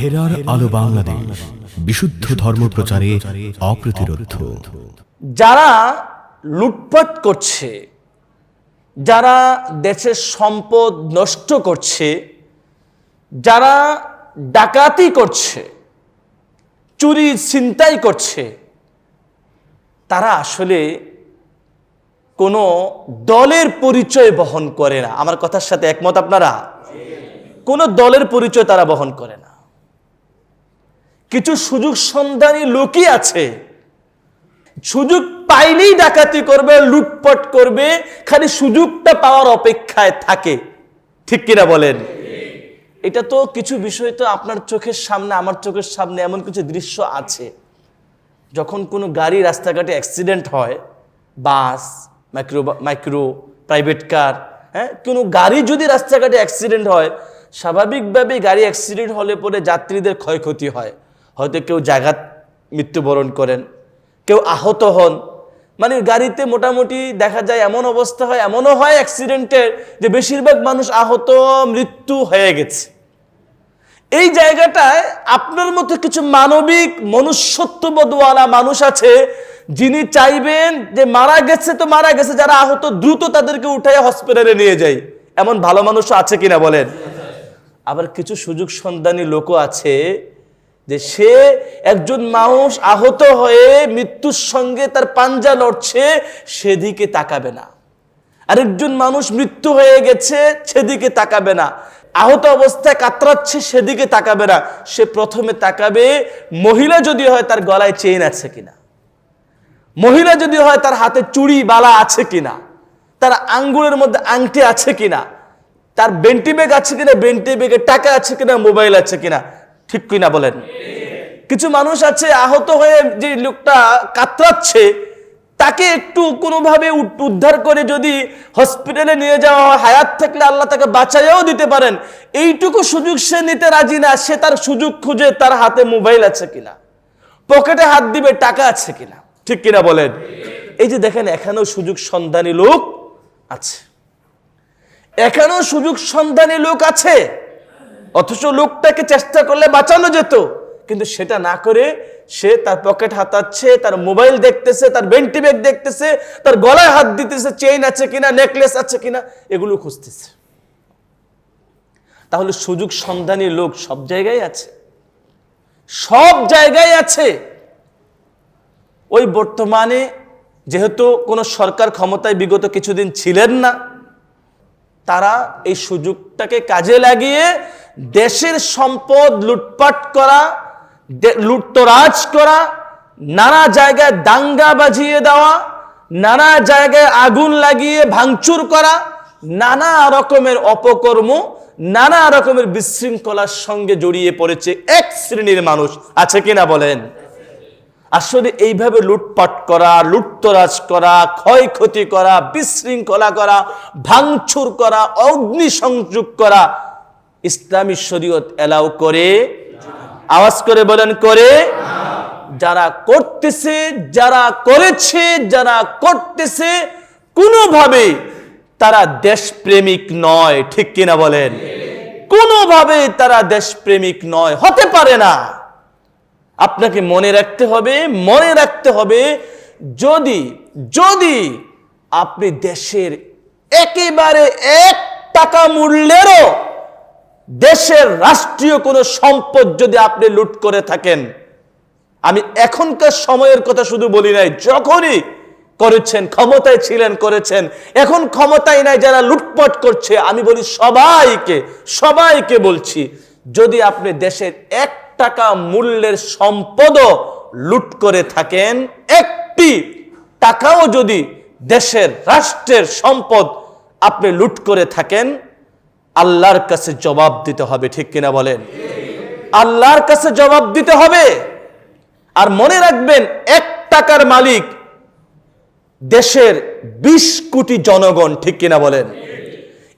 হেরার আলো বাংলাদেশ, বিশুদ্ধ ধর্ম প্রচারে অপ্রতিরোধ। যারা লুটপাট করছে, যারা দেশের সম্পদ নষ্ট করছে, যারা ডাকাতি করছে, চুরি ছিনতাই করছে, তারা আসলে কোনো দলের পরিচয় বহন করে না। আমার কথার সাথে একমত আপনারা? কোনো দলের পরিচয় তারা বহন করে না। কিছু সুযোগ সন্ধানী লোকই আছে। সুযোগ পাইলেই ডাকাতি করবে, লুটপট করবে, খালি সুযোগটা পাওয়ার অপেক্ষায় থাকে। ঠিক কিনা বলেন? এটা তো কিছু বিষয় তো আপনার চোখের সামনে, আমার চোখের সামনে এমন কিছু দৃশ্য আছে। যখন কোনো গাড়ি রাস্তাঘাটে অ্যাক্সিডেন্ট হয়, bus micro micro private car হ্যাঁ কোনো গাড়ি যদি রাস্তাঘাটে অ্যাক্সিডেন্ট হয়, স্বাভাবিকভাবেই গাড়ি অ্যাক্সিডেন্ট হলে পরে যাত্রীদের ক্ষয়ক্ষতি হয়। হয়তো কেউ জায়গাত মৃত্যুবরণ করেন, কেউ আহত হন। মানে গাড়িতে মোটামুটি দেখা যায় এমন অবস্থা হয়, এমনও হয় অ্যাক্সিডেন্টের যে বেশিরভাগ মানুষ আহত, মৃত্যু হয়ে গেছে। এই জায়গাটায় আপনার মতো কিছু মানবিক মনুষ্যত্ববোধওয়ালা মানুষ আছে, যিনি চাইবেন যে মারা গেছে তো মারা গেছে, যারা আহত দ্রুত তাদেরকে উঠাই হসপিটালে নিয়ে যায়। এমন ভালো মানুষ আছে কিনা বলেন? আবার কিছু সুযোগ সন্ধানী লোকও আছে যে সে একজন মানুষ আহত হয়ে মৃত্যুর সঙ্গে তার পাঞ্জা লড়ছে, সেদিকে তাকাবে না। আরেকজন মানুষ মৃত্যু হয়ে গেছে, সেদিকে তাকাবে না। আহত অবস্থায় কাতরাচ্ছে, সেদিকে তাকাবে না। সে প্রথমে তাকাবে, মহিলা যদি হয় তার গলায় চেইন আছে কিনা? মহিলা যদি হয় তার হাতে চুড়ি, বালা আছে কিনা? তার আঙ্গুলের মধ্যে আংটি আছে কিনা? তার বেন্টি ব্যাগ আছে কিনা? বেন্টি ব্যাগে টাকা আছে কিনা? মোবাইল আছে কিনা? ঠিক কিনা বলেন? কিছু মানুষ আছে, আহত হয়ে যে লোকটা কাতরাচ্ছে, তাকে একটু কোনোভাবে উদ- উদ্ধার করে যদি হসপিটালে নিয়ে যাওয়া হয়, হায়াত থাকলে আল্লাহ তাকে বাঁচাইয়াও দিতে পারেন। এইটুকু সুযোগ সে নিতে রাজি না, সে তার সুযোগ খুঁজে তার হাতে মোবাইল আছে কিনা? পকেটে হাত দিবে, টাকা আছে কিনা? ঠিক কিনা বলেন? এই যে দেখেন, এখানেও সুযোগ সন্ধানী লোক আছে। এখানেও সুযোগ সন্ধানী লোক আছে। অথচ লোকটাকে চেষ্টা করলে বাঁচানো যেত। কিন্তু সেটা না করে সে তার পকেট হাতাচ্ছে, তার মোবাইল দেখতেছে, তার বেন্টি ব্যাগ দেখতেছে, তার গলায় হাত দিতেছে, চেইন আছে কিনা, নেকলেস আছে কিনা, এগুলো খুঁজতেছে। তাহলে সুযোগ সন্ধানী লোক সব জায়গায় আছে। সব জায়গায় আছে। ওই বর্তমানে যেহেতু কোনো সরকার ক্ষমতায় বিগত কিছুদিন ছিলেন না, তারা এই সুযোগটাকে কাজে লাগিয়ে দেশের সম্পদ লুটপাট করা লুটতরাজ করা, নানা জায়গায় দাঙ্গা বাজিয়ে দেওয়া, নানা জায়গায় আগুন লাগিয়ে ভাঙচুর করা, নানা রকমের অপকর্ম, নানা রকমের বিশৃঙ্খলার সঙ্গে জড়িয়ে পড়েছে এক শ্রেণির মানুষ। আছে কিনা বলেন? আসলে এইভাবে লুটপাট করা, লুটতরাজ করা, ক্ষয়ক্ষতি করা, বিশৃঙ্খলা করা, ভাঙচুর করা, অগ্নিসংযোগ করা ইসলামী শরীয়ত এলাও করে, আওয়াজ করে বলেন করে, যারা করতেছে, যারা করেছে, যারা করতেছে, কোনোভাবে তারা দেশপ্রেমিক নয়, ঠিক কিনা বলেন? কোনোভাবে তারা দেশপ্রেমিক নয়, হতে পারে না। আপনাকে মনে রাখতে হবে, মনে রাখতে হবে, যদি যদি আপনি দেশের একেবারে এক টাকা মূল্যেরও দেশের রাষ্ট্রীয় কোনো সম্পদ যদি আপনি লুট করে থাকেন, আমি এখনকার সময়ের কথা শুধু বলি নাই, যখনই করেছেন, ক্ষমতায় ছিলেন, করেছেন, এখন ক্ষমতায় নাই যারা লুটপাট করছে, আমি বলি সবাইকে সবাইকে বলছি, যদি আপনি দেশের এক টাকা মূল্যের সম্পদও লুট করে থাকেন, একটি টাকাও যদি দেশের রাষ্ট্রের সম্পদ আপনি লুট করে থাকেন আল্লাহর কাছে জবাব দিতে হবে, ঠিক কিনা বলেন? আল্লাহর কাছে জবাব দিতে হবে। আর মনে রাখবেন, এক টাকার মালিক দেশের বিশ কোটি জনগণ, ঠিক কিনা বলেন?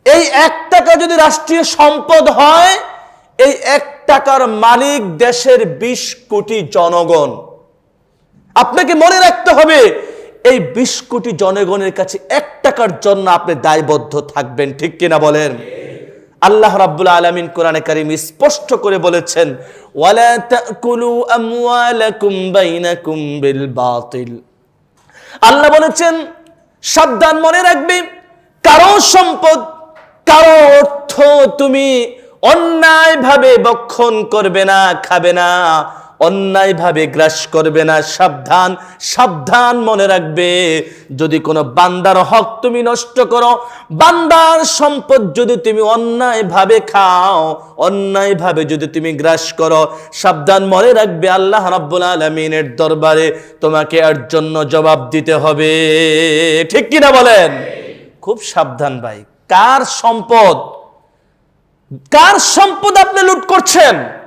এই এক টাকা যদি রাষ্ট্রীয় সম্পদ হয়, এই এক টাকার মালিক দেশের বিশ কোটি জনগণ। আপনাকে মনে রাখতে হবে, এই বিশ কোটি জনগণের কাছে এক টাকার জন্য আপনি দায়বদ্ধ থাকবেন, ঠিক কিনা বলেন? আল্লাহ রাব্বুল আলামিন কোরআনে কারিম স্পষ্ট করে বলেছেন, ওয়ালা তাকুলু আমওয়ালাকুম বাইনাকুম বিল বাতিল। আল্লাহ বলেছেন, সাবধান মনে রাখবে, কারও সম্পদ, কারও অর্থ তুমি অন্যায়ভাবে বক্ষণ করবে না, খাবে না। অন্যায়ভাবে গ্রাস করবে না, সাবধান সাবধান মনে রাখবে। যদি কোনো বান্দার হক তুমি নষ্ট করো, বান্দার সম্পদ যদি তুমি অন্যায়ভাবে খাও, অন্যায়ভাবে যদি তুমি গ্রাস করো, সাবধান মনে রাখবে আল্লাহ রাব্বুল আলামিনের দরবারে তোমাকে এর জন্য জবাব দিতে হবে। ঠিক কিনা বলেন? খুব সাবধান ভাই। কার সম্পদ? কার সম্পদ আপনি লুট করছেন?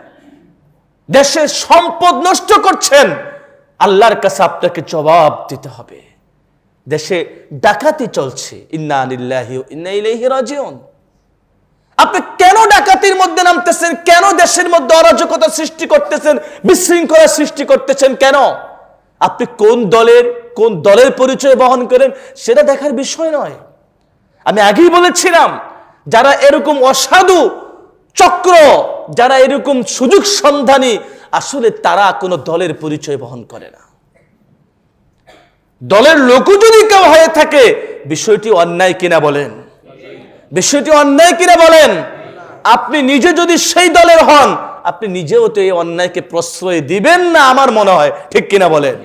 দেশের সম্পদ নষ্ট করছেন, আল্লাহর কাছে আপনাকে জবাব দিতে হবে। দেশে ডাকাতি চলছে, ইন্না আপনি কেন ডাকাতির মধ্যে নামতেছেন? কেন দেশের মধ্যে অরাজকতা সৃষ্টি করতেছেন? বিশৃঙ্খলা সৃষ্টি করতেছেন কেন? আপনি কোন দলের কোন দলের পরিচয় বহন করেন সেটা দেখার বিষয় নয়। আমি আগেই বলেছিলাম, যারা এরকম অসাধু চক্র যারা এরকম সুযোগ সন্ধানী, আসলে তারা কোনো দলের পরিচয় বহন করে না। দলের লোকও যদি কেউ হয়ে থাকে, বিষয়টি অন্যায় কিনা বলেন? বিষয়টি অন্যায় কিনা বলেন? আপনি নিজে যদি সেই দলের হন, আপনি নিজেও তো এই অন্যায়কে প্রশ্রয় দিবেন না আমার মনে হয়, ঠিক কিনা বলেন?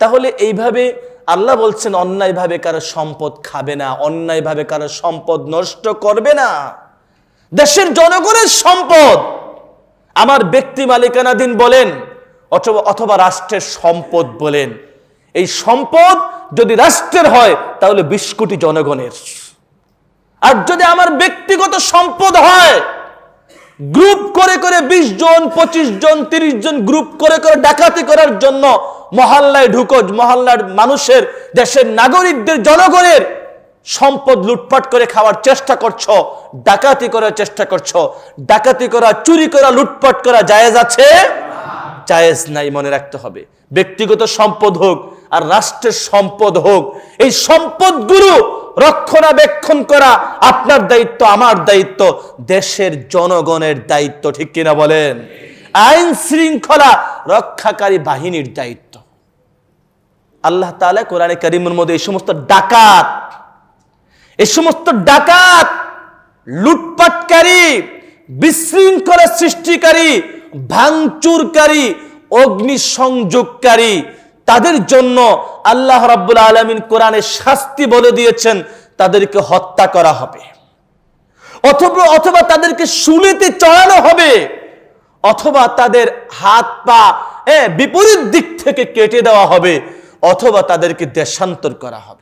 তাহলে এইভাবে আল্লাহ বলছেন, অন্যায়ভাবে কারও সম্পদ খাবে না, অন্যায়ভাবে কারও সম্পদ নষ্ট করবে না। দেশের জনগণের সম্পদ। আমার ব্যক্তি মালিকানাধীন বলেন, অথবা অথবা রাষ্ট্রের সম্পদ বলেন। এই সম্পদ যদি রাষ্ট্রের হয়, তাহলে বিশ কোটি জনগণের। আর যদি আমার ব্যক্তিগত সম্পদ হয়, গ্রুপ করে করে বিশ জন, পঁচিশ জন, তিরিশ জন গ্রুপ করে করে ডাকাতি করার জন্য মহল্লায় ঢুকো, মহল্লার মানুষের, দেশের নাগরিকদের, জনগণের সম্পদ লুটপাট করে খাওয়ার চেষ্টা করছ, ডাকাতি করার চেষ্টা করছ, ডাকাতি করা, চুরি করা, লুটপাট করা জায়েজ আছে? জায়েজ নাই মনে রাখতে হবে। ব্যক্তিগত সম্পদ হোক আর রাষ্ট্রের সম্পদ হোক, এই সম্পদগুলো রক্ষণাবেক্ষণ করা আপনার দায়িত্ব, আমার দায়িত্ব, দেশের জনগণের দায়িত্ব, ঠিক কিনা বলেন? আইন শৃঙ্খলা রক্ষাকারী বাহিনীর দায়িত্ব। আল্লাহ তাআলা কোরআনে কারিমের মধ্যে এই সমস্ত ডাকাত এই সমস্ত ডাকাত, লুটপাটকারী, বিশৃঙ্খলা সৃষ্টিকারী, ভাঙচুরকারী, অগ্নিসংযোগকারী, তাদের জন্য আল্লাহ রাব্বুল আলামিন কোরআনে শাস্তি বলে দিয়েছেন, তাদেরকে হত্যা করা হবে। অথবা অথবা তাদেরকে শুলিতে চড়ানো হবে, অথবা তাদের হাত পা বিপরীত দিক থেকে কেটে দেওয়া হবে, অথবা তাদেরকে দেশান্তর করা হবে।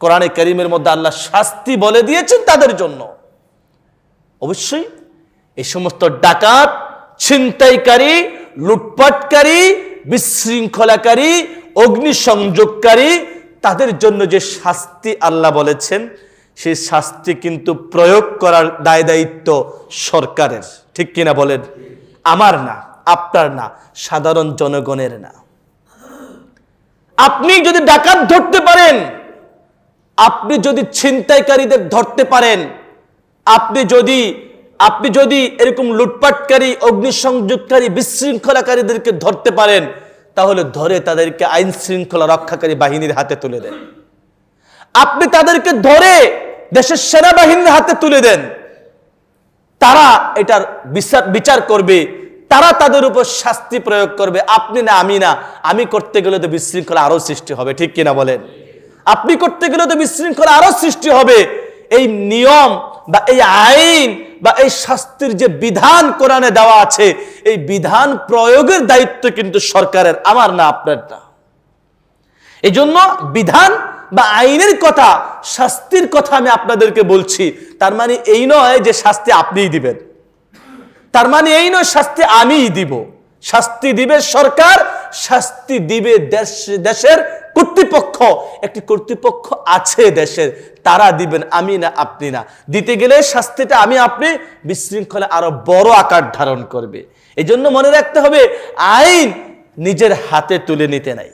কোরআনে করিমের মধ্যে আল্লাহ শাস্তি বলে দিয়েছেন তাদের জন্য। অবশ্যই এই সমস্ত ডাকাত, ছিনতাইকারী, লুটপাটকারী, বিশৃঙ্খলাকারী, অগ্নিসংযোগকারী, তাদের জন্য যে শাস্তি আল্লাহ বলেছেন সেই শাস্তি কিন্তু প্রয়োগ করার দায় দায়িত্ব সরকারের। ঠিক কিনা বলেন? আমার না, আপনার না, সাধারণ জনগণের না। আপনি যদি ডাকাত ধরতে পারেন আপনি যদি ছিনতাইকারীদের ধরতে পারেন, আপনি যদি আপনি যদি এরকম লুটপাটকারী, অগ্নিসংযোগকারী, বিশৃঙ্খলাকারীদেরকে ধরতে পারেন, তাহলে ধরে তাদেরকে আইন শৃঙ্খলা রক্ষাকারী বাহিনীর হাতে তুলে দেন। আপনি তাদেরকে ধরে দেশের সেনাবাহিনীর হাতে তুলে দেন। তারা এটার বিচার বিচার করবে, তারা তাদের উপর শাস্তি প্রয়োগ করবে। আপনি না, আমি না, আমি করতে গেলে তো বিশৃঙ্খলা আরও সৃষ্টি হবে, ঠিক কিনা বলেন? আপনি করতে গেলে তো বিশৃঙ্খলা আরও সৃষ্টি হবে। এই নিয়ম বা এই আইন বা এই শাস্তির যে বিধান কোরআনে দেওয়া আছে, এই বিধান প্রয়োগের দায়িত্ব কিন্তু সরকারের, আমার না আপনার না। এই জন্য বিধান বা আইনের কথা, শাস্তির কথা আমি আপনাদেরকে বলছি। তার মানে এই নয় যে শাস্তি আপনিই দিবেন। তার মানে এই নয় শাস্তি আমিই দিব। শাস্তি দিবে সরকার, শাস্তি দিবে দেশ, দেশের কর্তৃপক্ষ, একটি কর্তৃপক্ষ আছে দেশের, তারা দিবেন, আমি না, আপনি না। দিতে গেলে শাস্তিটা আমি, আপনি বিশৃঙ্খলা আরও বড় আকার ধারণ করবে। এই জন্য মনে রাখতে হবে, আইন নিজের হাতে তুলে নিতে নাই।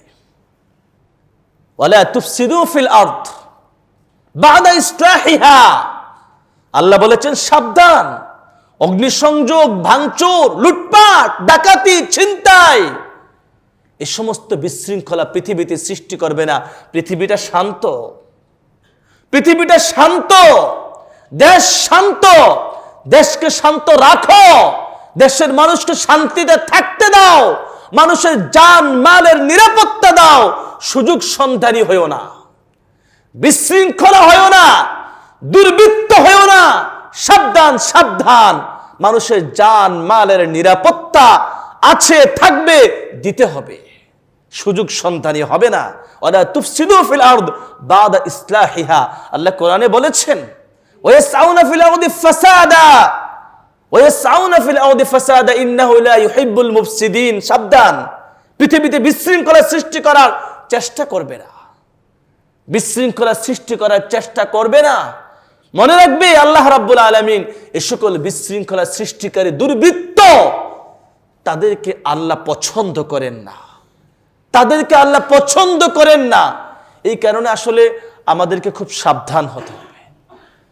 আল্লাহ বলেছেন, সাবধান, অগ্নিসংযোগ, ভাঙচুর, লুটপাট, ডাকাতি, ছিনতাই। এই সমস্ত বিশৃঙ্খলা পৃথিবীতে সৃষ্টি করবে না। পৃথিবীটা শান্ত। পৃথিবীটা শান্ত। দেশ শান্ত। দেশকে শান্ত রাখো। দেশের মানুষকে শান্তিতে থাকতে দাও। মানুষের জান মালের নিরাপত্তা দাও। সুযোগ সন্ধানী হয়েও না। বিশৃঙ্খলা হয়েও না। দুর্বৃত্ত হয়েও না। সাবধান সাবধান। মানুষের যান মালের নিরাপত্তা আছে, থাকবে, দিতে হবে। সুযোগ সন্তানী হবে না। ওরা তুফসিদু ফিল আরদ বাদা ইসলাহিহা। আল্লাহ কোরআনে বলেছেন, ওয়াসাউনা ফিল আরদি ফাসাদা। ওয়াসাউনা ফিল আরদি ফাসাদা ইন্নাহু লা ইউহিব্বুল মুফসিদিন। সাবধান, পৃথিবীতে বিশৃঙ্খলা সৃষ্টি করার চেষ্টা করবে না। বিশৃঙ্খলা সৃষ্টি করার চেষ্টা করবে না। মনে রাখবে, আল্লাহ রাব্বুল আলামিন এ সকল বিশৃঙ্খলা সৃষ্টিকারী দুর্বৃত্ত, তাদেরকে আল্লাহ পছন্দ করেন না। তাদেরকে আল্লাহ পছন্দ করেন না। এই কারণে আসলে আমাদেরকে খুব সাবধান হতে হবে।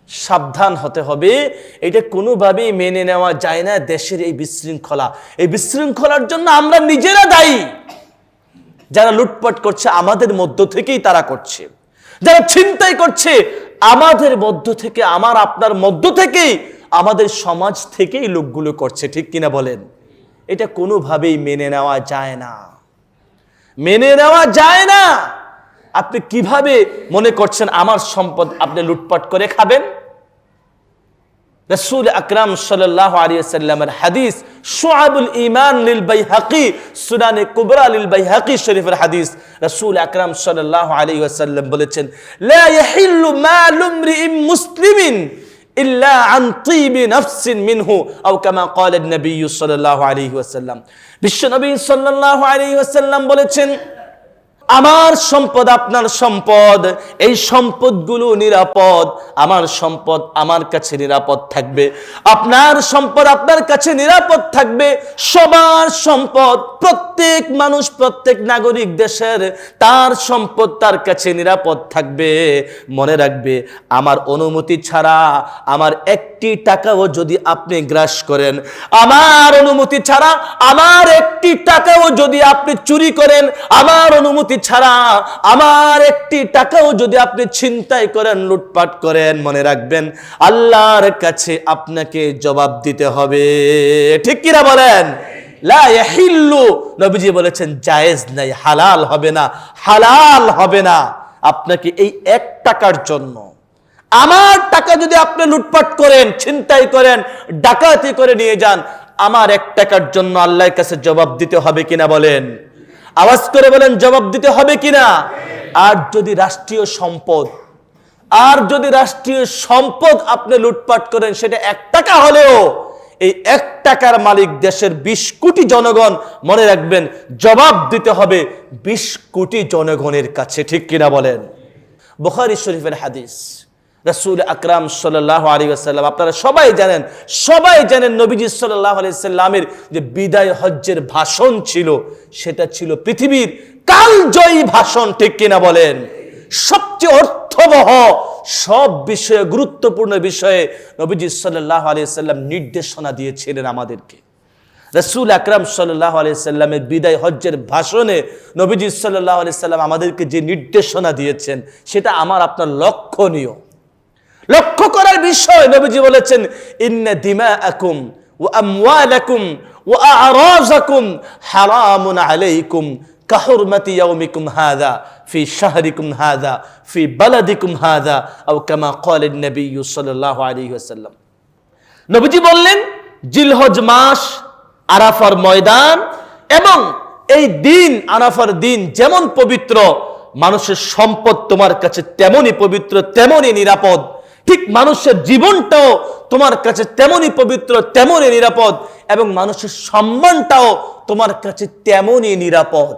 সাবধান হতে হবে। এটা কোনোভাবেই মেনে নেওয়া যায় না দেশের এই বিশৃঙ্খলা। এই বিশৃঙ্খলার জন্য আমরা নিজেরা দায়ী। যারা লুটপাট করছে, আমাদের মধ্য থেকেই তারা করছে। যারা ছিনতাই করছে, আমাদের মধ্য থেকে, আমার, আপনার মধ্য থেকেই, আমাদের সমাজ থেকেই লোকগুলো করছে। ঠিক কিনা বলেন? এটা কোনোভাবেই মেনে নেওয়া যায় না। মেনে নেওয়া যায় না। আপনি কীভাবে মনে করছেন আমার সম্পদ আপনি লুটপাট করে খাবেন? রসুল আকরাম সাল্লাহ আলিয়াল্লামের হাদিস সোহাবুল ইমান লিল বাইহাকি, সুনানে কুবরা লিল বাইহাকি শরীফের হাদিস, রসুল আকরাম সাল্লাহ আলী ওয়াসাল্লাম বলেছেন মুসলিমিন। ইল্লা আন তিবি নাফসিন মিনহু, আও কামা ক্বালা নবী সাল্লাল্লাহু আলাইহি ওয়াসাল্লাম। বিশ্ব নবী সাল্লাল্লাহু আলাইহি ওয়াসাল্লাম বলেছেন আমার সম্পদ আপনার সম্পদ, এই সম্পদগুলো নিরাপদ, আমার সম্পদ আমার কাছে নিরাপদ থাকবে। আপনার সম্পদ আপনার কাছে নিরাপদ থাকবে, সবার সম্পদ, প্রত্যেক মানুষ, প্রত্যেক নাগরিক দেশের, তার সম্পদ তার কাছে নিরাপদ থাকবে। মনে রাখবে, আমার অনুমতি ছাড়া আমার একটি টাকাও যদি আপনি গ্রাস করেন, আমার অনুমতি ছাড়া আমার একটি টাকাও যদি আপনি চুরি করেন, আমার অনুমতি ছাড়া আমার একটি টাকাও যদি আপনি ছিনতাই করেন, লুটপাট করেন, মনে রাখবেন, আল্লাহর কাছে আপনাকে জবাব দিতে হবে। ঠিক কিনা বলেন? নবীজি বলেছেন, জায়েজ নাই, হালাল হবে না, হালাল হবে না আপনাকে এই এক টাকার জন্য। আমার টাকা যদি আপনি লুটপাট করেন, ছিনতাই করেন, ডাকাতি করে নিয়ে যান, আমার এক টাকার জন্য আল্লাহর কাছে জবাব দিতে হবে কিনা বলেন? আওয়াজ করে বলেন, জবাব দিতে হবে কিনা? আর যদি রাষ্ট্রীয় সম্পদ, আর যদি রাষ্ট্রীয় সম্পদ আপনি লুটপাট করেন, সেটা এক টাকা হলেও এই এক টাকার মালিক দেশের বিশ কোটি জনগণ, মনে রাখবেন, জবাব দিতে হবে বিশ কোটি জনগণের কাছে, ঠিক কিনা বলেন? বুখারি শরীফের হাদিস। রসুল আকরাম সাল্লাহ আলী আসাল্লাম আপনারা সবাই জানেন সবাই জানেন নবীজি সাল্লাহ আলি সাল্লামের যে বিদায় হজ্জের ভাষণ ছিল, সেটা ছিল পৃথিবীর কালজয়ী ভাষণ, ঠিক কিনা বলেন? সবচেয়ে অর্থবহ সব বিষয়ে, গুরুত্বপূর্ণ বিষয়ে নবীজি সাল্লাহ আলি সাল্লাম নির্দেশনা দিয়েছিলেন আমাদেরকে। রসুল আকরাম সাল্লাহ আলিয়াল্লামের বিদায় হজ্জের ভাষণে নবীজি সাল্লাহ আলিয়াল্লাম আমাদেরকে যে নির্দেশনা দিয়েছেন, সেটা আমার আপনার লক্ষণীয়। লক্ষ্য করার বিষয় নবীজি বলেছেন, ইন্না দিমা আকুম ও আমওয়ালাকুম ও আরাজাকুম হারামুন আলাইকুম কাহুরমাতি ইয়াউমিকুম হাদা ফি শাহরিকুম হাদা ফি বালাদিকুম হাদা আও কামা ক্বালা নবী সাল্লাল্লাহু আলাইহি ওয়াসাল্লাম। নবীজি বললেন, জিলহজ মাস, আরাফার ময়দান এবং এই দিন, আরাফার দিন যেমন পবিত্র, মানুষের সম্পদ তোমার কাছে তেমনই পবিত্র, তেমনই নিরাপদ। ঠিক মানুষের জীবনটাও তোমার কাছে তেমনই পবিত্র, তেমনই নিরাপদ এবং মানুষের সম্মানটাও তোমার কাছে তেমনই নিরাপদ।